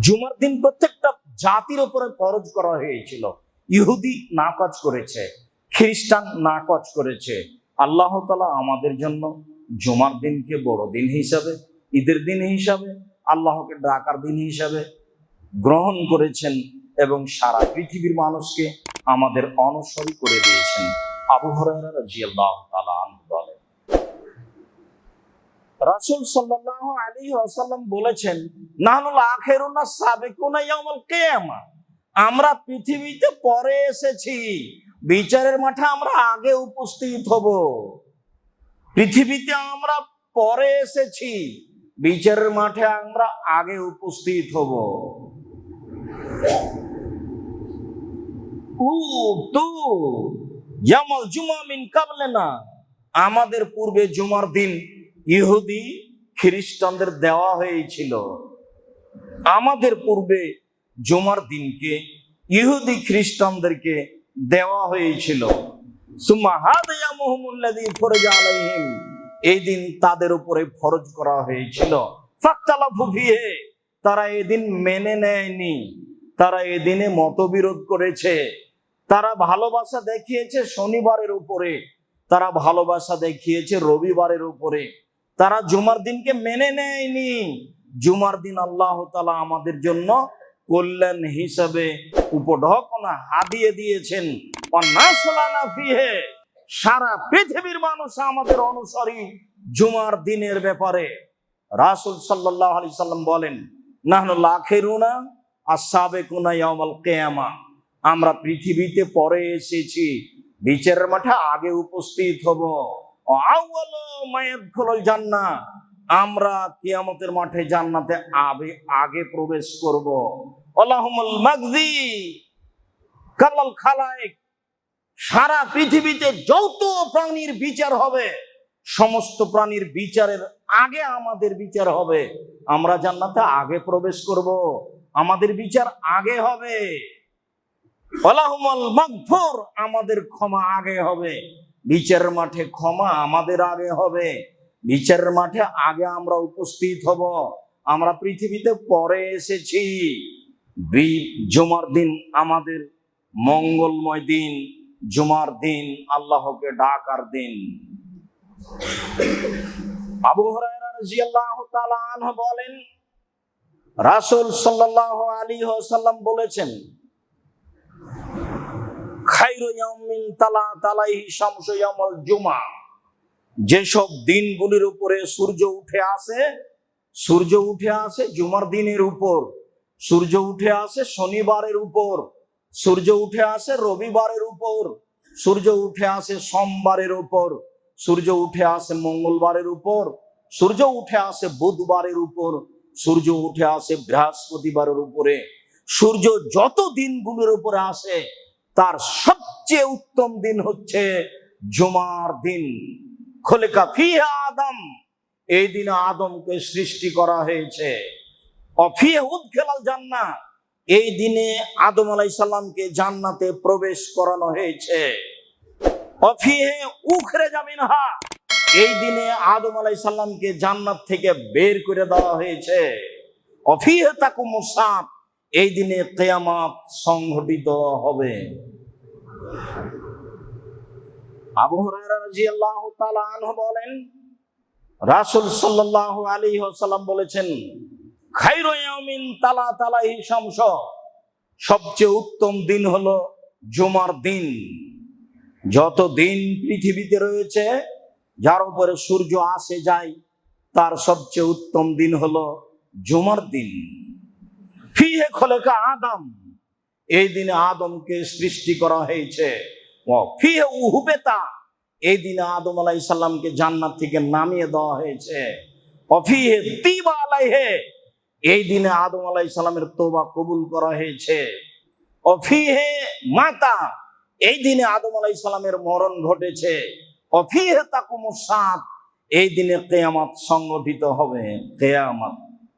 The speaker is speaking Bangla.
জুমার দিন প্রত্যেকটা জাতির উপরে ফরজ করা হয়েছিল। ইহুদি নাকচ করেছে, খ্রিস্টান নাকচ করেছে। আল্লাহ তালা আমাদের জন্য জুমার দিনকে বড় দিন হিসাবে, ঈদের দিন হিসাবে, আল্লাহকে ডাকার দিন হিসাবে গ্রহণ করেছেন এবং সারা পৃথিবীর মানুষকে আমাদের অনুসরণ করে দিয়েছেন। আবু হরাইরা আনহু। বলেন রাসূল সাল্লাল্লাহু আলাইহি ওয়াসাল্লাম বলেছেন নাহনুল আখিরুনা সাবিকুনা ইয়াউমাল কিয়ামা। আমরা পৃথিবীতে পরে এসেছি, বিচারের মাঠে আমরা আগে উপস্থিত হব। পৃথিবীতে আমরা পরে এসেছি, বিচারের মাঠে আমরা আগে উপস্থিত হব। উ তু জুমা মিন কাবলে না আমাদের পূর্বে জুমার দিন ইহুদি খ্রিস্টানদের দেওয়া হয়েছিল। আমাদের পূর্বে জুমার দিনকে ইহুদি খ্রিস্টানদেরকে দেওয়া হয়েছিল। এই দিন তাদের উপরে ফরজ করা হয়েছিল। তারা এদিন মেনে নেয়নি। তারা এদিনে মতবিরোধ করেছে। তারা ভালোবাসা দেখিয়েছে শনিবারের উপরে। তারা ভালোবাসা দেখিয়েছে রবিবারের উপরে। তারা জুমার দিনকে মেনে নেয়নি। জুমার দিন আল্লাহ তালা আমাদের জন্য কল্যাণ হিসাবে উপঢকনা হাদিয়ে দিয়েছেন। সারা পৃথিবীর মানুষ আমাদের অনুসারী জুমার দিনের ব্যাপারে। রাসুল সাল্লাহ আলি সাল্লাম বলেন নাহনুল আখেরুনা আসাবে কুনা ইয়ামাল কেয়ামা। আমরা পৃথিবীতে পরে এসেছি, বিচারের মাঠে আগে উপস্থিত হব। মায়াদখুলুল জান্নাহ আমরা কিয়ামতের মাঠে জান্নাতে আবে আগে প্রবেশ করব। আল্লাহুমুল মাগজি কালাল খালায়েক সারা পৃথিবীতে যত প্রাণীর বিচার হবে, সমস্ত প্রাণীর বিচারের আগে আমাদের বিচার হবে। আমরা জান্নাতে আগে প্রবেশ করব। আমাদের বিচার আগে হবে। আল্লাহুমুল মাগফুর আমাদের ক্ষমা আগে হবে। বিচারের মাঠে ক্ষমা আমাদের আগে হবে। বিচারের মাঠে আগে আমরা উপস্থিত হব। আমরা পৃথিবীতে পরে এসেছি। জুমার দিন আমাদের মঙ্গলময় দিন। জুমার দিন আল্লাহকে ডাকার দিন। আবু বলেন, রাসূল সাল্লাল্লাহু আলী ওয়াসাল্লাম বলেছেন যেসব দিনগুলির উপরে সূর্য উঠে আসে, সূর্য উঠে আসে জুমার দিনের উপর, সূর্য উঠে আসে শনিবারের উপর, সূর্য উঠে আসে রবিবারের উপর, সূর্য উঠে আসে সোমবারের উপর, সূর্য উঠে আসে মঙ্গলবারের উপর, সূর্য উঠে আসে বুধবারের উপর, সূর্য উঠে আসে বৃহস্পতিবারের উপরে। সূর্য যত দিনগুলোর উপরে আসে তার সবচেয়ে উত্তম দিন হচ্ছে জুমার দিন। খোলেকা ফিহা আদম। এই দিনে আদমকে সৃষ্টি করা হয়েছে। অফিয়ে উদ্খেলাল জান্না এই দিনে আদম আলাই সাল্লামকে জান্নাতে প্রবেশ করানো হয়েছে। উখরে জামিন হা এই দিনে আদম আলাই সাল্লামকে জান্নাত থেকে বের করে দেওয়া হয়েছে। অফিহে তাকু মুসাফ এই দিনে কেয়ামাত সংঘটিত হবে। আবু হুরায়রা রাদিয়াল্লাহু তাআলা আনহু বলেন, রাসূল সাল্লাল্লাহু আলাইহি ওয়াসাল্লাম বলেছেন, খাইরু ইয়াউমিন তালা তালাহি শামস। সবচেয়ে উত্তম দিন হলো জুমার দিন। যত দিন পৃথিবীতে রয়েছে, যার উপরে সূর্য আসে যায়, তার সবচেয়ে উত্তম দিন হলো জুমার দিন। ফিহে খোলেকা আদম। এই দিনে আদমকে সৃষ্টি করা হয়েছে। উহুবেতা, এই দিনে আদম আলাই সাল্লামকে জান্নাত থেকে নামিয়ে দেওয়া হয়েছে। এই দিনে আদম আলাই সাল্লামের তোবা কবুল করা হয়েছে। মাতা, এই দিনে আদম আলাই সাল্লামের মরণ ঘটেছে। অফি হে অফিহে তাকুমুসাত এই দিনে কেয়ামাত সংগঠিত হবে। কেয়ামাত।